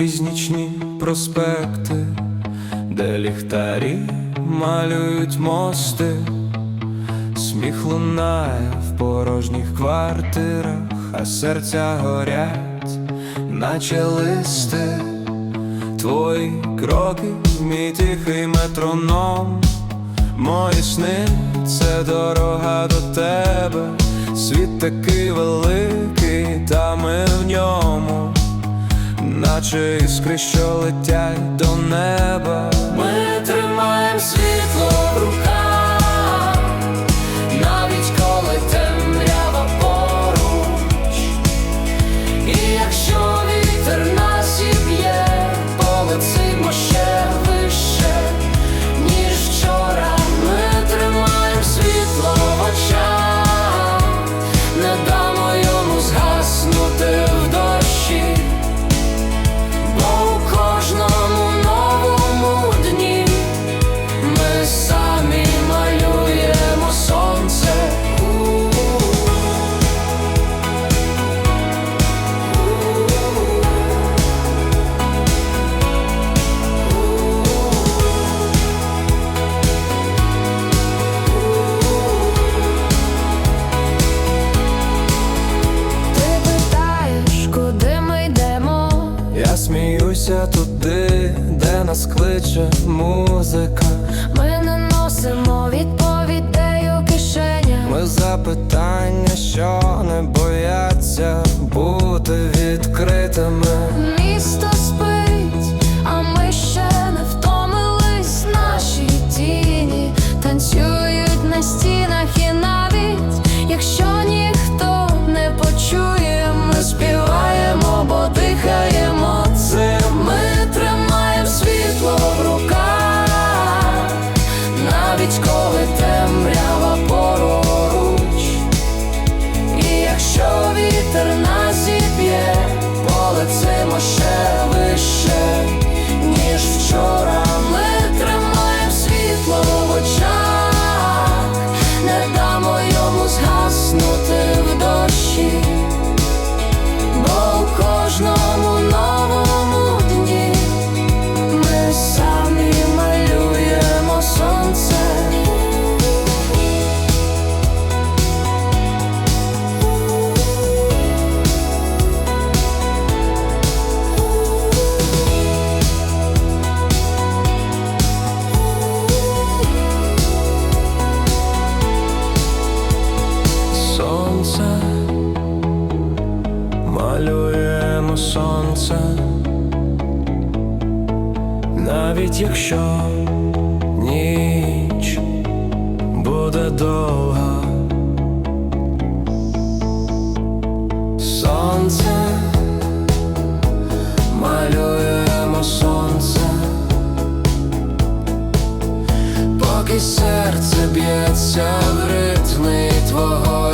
крізь нічні проспекти, де ліхтарі малюють мости, сміх лунає в порожніх квартирах, а серця горять, наче листи, твої кроки, мій тихий метроном. Мої сни це дорога до тебе, світ такий великий, та ми в ньому, наче іскри, що летять до неба. Ми тримаємо світло в руках, сміюся туди, де нас кличе музика. Ми не носимо відповідей у кишенях. Ми запитання, що не бояться бути відкритими. Малюємо сонце, навіть якщо ніч буде довга. Сонце, малюємо сонце, поки серце б'ється в ритмі твого